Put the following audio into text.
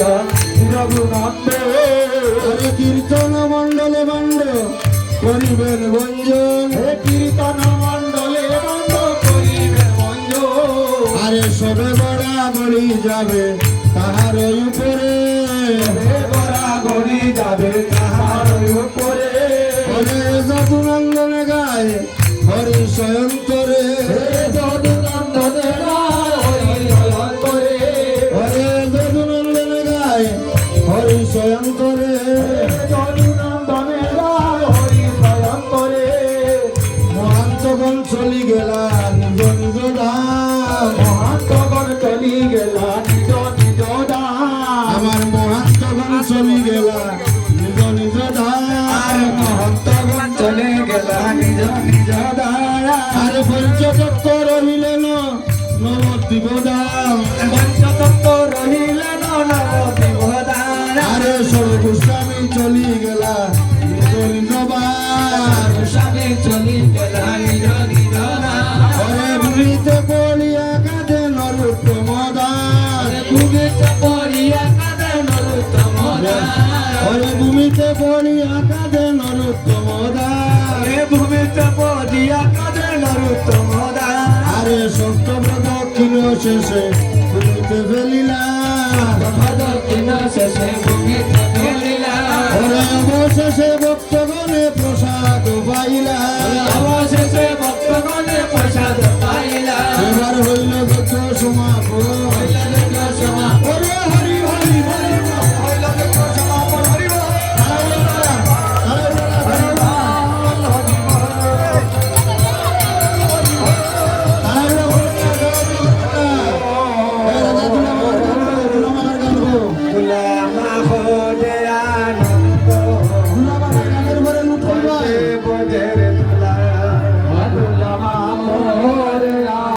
করিয়া রঘুনন্দে আরে কীর্তন মণ্ডলে মণ্ড করিবেন ভঞ্জন হে কীর্তন মণ্ডলে বন্ধ করিবে মঞ্জ আরে সবে বড়া বড়ি যাবে তাহার উপরে। গড়া গড়ি যাবে তাহার উপরে। হরে যদুনন্দন গায় হরি স্বয়ন্তরে হরি অন্তরে মহান্তগণ চলি গেলা নিজ নিজ ধাম মহান্তগণ চলি গেলা নিজ নিজ দাম আমার মহান্তগণ চলি গেলা নিজ নিজ ধাম মহন্তগণ চলে গেলা নিজ নিজ দায়া আর পঞ্চতত্ত্ব রহিলেন নবদ্বীপ আরে সর্বস্বামী চলি গেলা নিজ নিজ বার স্বামী চলি গেলা ভূমিতে পড়িয়া কাঁদে নরোত্তম ভূমিতে পড়িয়া কাঁদে নরোত্তম হরে ভূমিতে পড়িয়া কাঁদে নরোত্তম ভূমিতে পড়িয়া কাঁদে নরোত্তম আরে সপ্তব্রত কিন শেষে অবশেষে ভক্তগণে প্রসাদ পাইলা। অবশেষে ভক্তগণে প্রসাদ পাইলা। এবার হইল যজ্ঞ সমাপন।